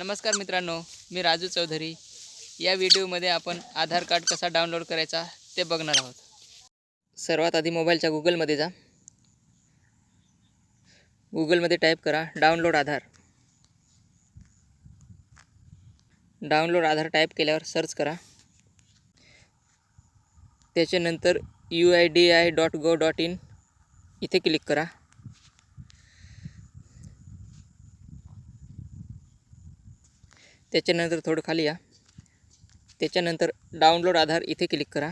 नमस्कार मित्रांनो मी राजू चौधरी. या व्हिडिओमध्ये आपण आधार कार्ड कसा डाउनलोड करायचा ते बघणार आहोत. सर्वात आधी मोबाईलच्या गुगलमध्ये जा. गुगलमध्ये टाईप करा download Aadhaar. Download Aadhaar type केल्यावर सर्च करा. त्याच्यानंतर U I D I dot gov dot in इथे क्लिक करा. त्याच्यानंतर थोडं खाली या. त्याच्यानंतर डाउनलोड आधार इथे क्लिक करा.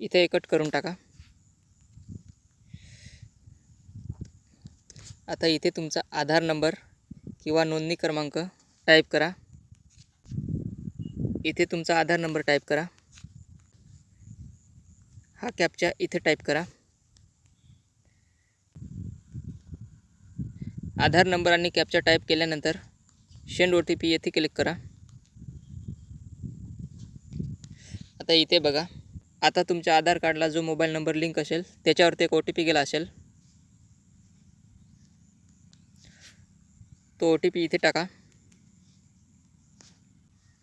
इथे कट करून टाका. आता इथे तुमचा आधार नंबर किंवा नोंदणी क्रमांक टाईप करा. इथे तुमचा आधार नंबर टाईप करा. हा कॅपचा इथे टाईप करा. आधार नंबर आणि कॅपचा टाईप केल्यानंतर शेंड ओ टी पी येथे क्लिक करा. आता इथे बघा. आता तुमच्या आधार कार्डला जो मोबाईल नंबर लिंक असेल त्याच्यावरती एक ओ टी पी गेला असेल. तो ओ टी पी इथे टाका.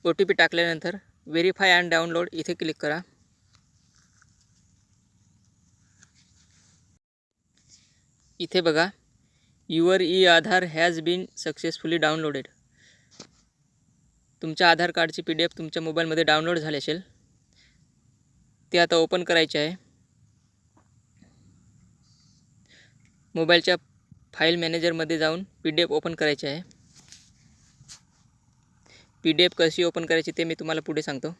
ओ टी पी टाकल्यानंतर व्हेरीफाय अँड डाउनलोड इथे क्लिक करा. इथे बघा. Your E Aadhaar has been successfully downloaded. तुमच्या आधार कार्डची पी डी एफ तुमच्या मोबाईलमध्ये डाउनलोड झाली असेल ते आता ओपन करायचे आहे. मोबाईलच्या फाईल मॅनेजरमध्ये जाऊन पी डी एफ ओपन करायचे आहे. पी डी एफ कशी ओपन करायची ते मी तुम्हाला पुढे सांगतो.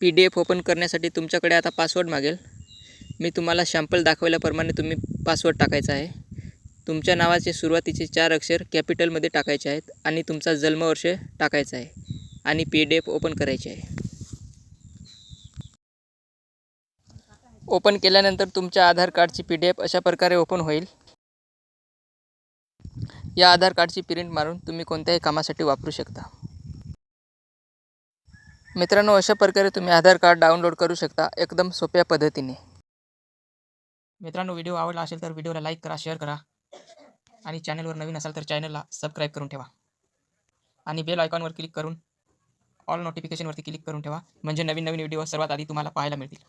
पी डी एफ ओपन करण्यासाठी तुमच्याकडे आता पासवर्ड मागेल. मी तुम्हाला शॅम्पल दाखवल्याप्रमाणे तुम्ही पासवर्ड टाकायचा आहे. तुमच्या नावाचे सुरुवातीचे चार अक्षर कॅपिटलमध्ये टाकायचे आहेत आणि तुमचा जन्मवर्ष टाकायचा आहे आणि पी डी एफ ओपन करायचे आहे. ओपन केल्यानंतर तुमच्या आधार कार्डची पी डी एफ अशा प्रकारे ओपन होईल. या आधार कार्डची प्रिंट मारून तुम्ही कोणत्याही कामासाठी वापरू शकता. मित्रांनो अशा प्रकारे तुम्ही आधार कार्ड डाउनलोड करू शकता एकदम सोप्या पद्धतीने. मित्रांनो व्हिडिओ आवडला असेल तर व्हिडिओला लाईक करा शेअर करा आणि चॅनलवर नवीन असाल तर चॅनलला सबस्क्राईब करून ठेवा. आणि बेल आयकॉनवर क्लिक करून ऑल नोटिफिकेशनवरती क्लिक करून ठेवा. म्हणजे नवीन नवीन व्हिडिओ सर्वात आधी तुम्हाला पाहायला मिळतील.